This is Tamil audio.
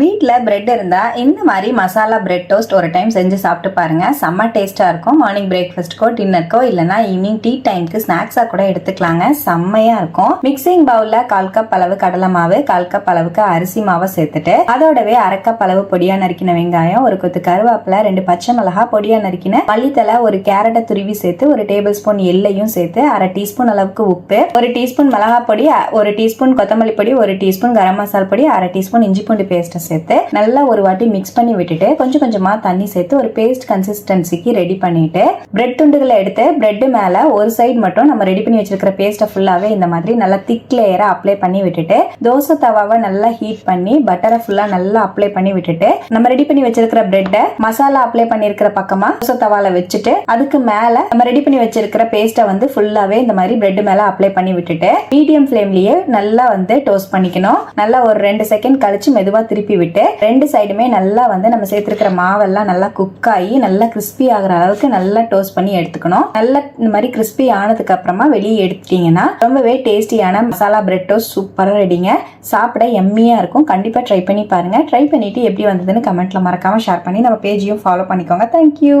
வீட்டில் பிரெட் இருந்தால் இந்த மாதிரி மசாலா பிரெட் டோஸ்ட் ஒரு டைம் செஞ்சு சாப்பிட்டு பாருங்க. செம்ம டேஸ்ட்டாக இருக்கும். மார்னிங் பிரேக்ஃபாஸ்ட்க்கோ டின்னருக்கோ இல்லைனா ஈவினிங் டீ டைம்க்கு ஸ்நாக்ஸாக கூட எடுத்துக்கலாங்க. செம்மையாக இருக்கும். மிக்சிங் பவுலில் கால் கப் அளவு கடலை மாவு கால் கப் அளவுக்கு அரிசி மாவை சேர்த்துட்டு அதோடவே அரை கப் அளவு பொடியாக நறுக்கின வெங்காயம் ஒரு கொத்து கருவேப்பிலை ரெண்டு பச்சை மிளகா பொடியாக நறுக்கின பள்ளித்தலை ஒரு கேரட்டை துருவி சேர்த்து ஒரு டேபிள் ஸ்பூன் எல்லையும் சேர்த்து அரை டீஸ்பூன் அளவுக்கு உப்பு ஒரு டீஸ்பூன் மிளகா பொடி ஒரு டீஸ்பூன் கொத்தமல்லி பொடி ஒரு டீஸ்பூன் கரம் மசாலா பொடி அரை டீஸ்பூன் இஞ்சி பூண்டு பேஸ்ட் சேர்த்து நல்லா ஒரு வாட்டி மிக்ஸ் பண்ணி விட்டுட்டு கொஞ்சம் கொஞ்சமா தண்ணி சேர்த்து ஒரு பேஸ்ட் கன்சிஸ்டன்சிக்கு ரெடி பண்ணிட்டு பிரெட் துண்டுகளை எடுத்து பிரெட் மேல ஒரு சைடு மட்டும் நம்ம ரெடி பண்ணி வச்சிருக்கிற பேஸ்ட்டை ஃபுல்லாவே இந்த மாதிரி நல்லா திக் லேயரா அப்ளை பண்ணி விட்டுட்டு தோசை தவாவை நல்லா ஹீட் பண்ணி பட்டரை ஃபுல்லா நல்லா அப்ளை பண்ணி விட்டுட்டு நம்ம ரெடி பண்ணி வச்சிருக்கிற பிரெட்டை மசாலா அப்ளை பண்ணிருக்கிற பக்கமா தோசை தவால வச்சுட்டு அதுக்கு மேல நம்ம ரெடி பண்ணி வச்சிருக்கிற பேஸ்ட்டை வந்து ஃபுல்லாவே இந்த மாதிரி பிரெட் மேல அப்ளை பண்ணி விட்டுட்டு மீடியம் ஃப்ளேம்லயே நல்லா வந்து டோஸ்ட் பண்ணிக்கணும். நல்லா ஒரு ரெண்டு செகண்ட் கழிச்சு மெதுவா திருப்பி விட்டு ரெண்டு சைடுமே நல்லா வந்து நம்ம சேர்த்துருக்கிற மாவெல்லாம் நல்லா குக் ஆகி நல்லா கிறிஸ்பி ஆகிற அளவுக்கு நல்லா டோஸ்ட் பண்ணி எடுத்துக்கணும். நல்லா இந்த மாதிரி கிறிஸ்பி ஆனதுக்கு அப்புறமா வெளியே எடுத்துட்டீங்கன்னா ரொம்பவே டேஸ்டியான மசாலா பிரெட் டோஸ்ட் சூப்பராக ரெடிங்க சாப்பிட எம்மியாக இருக்கும். கண்டிப்பாக ட்ரை பண்ணி பாருங்கள் ட்ரை பண்ணிவிட்டு எப்படி வந்ததுன்னு கமெண்ட்டில் மறக்காமல் ஷேர் பண்ணி நம்ம பேஜையும் ஃபாலோ பண்ணிக்கோங்க. தேங்க்யூ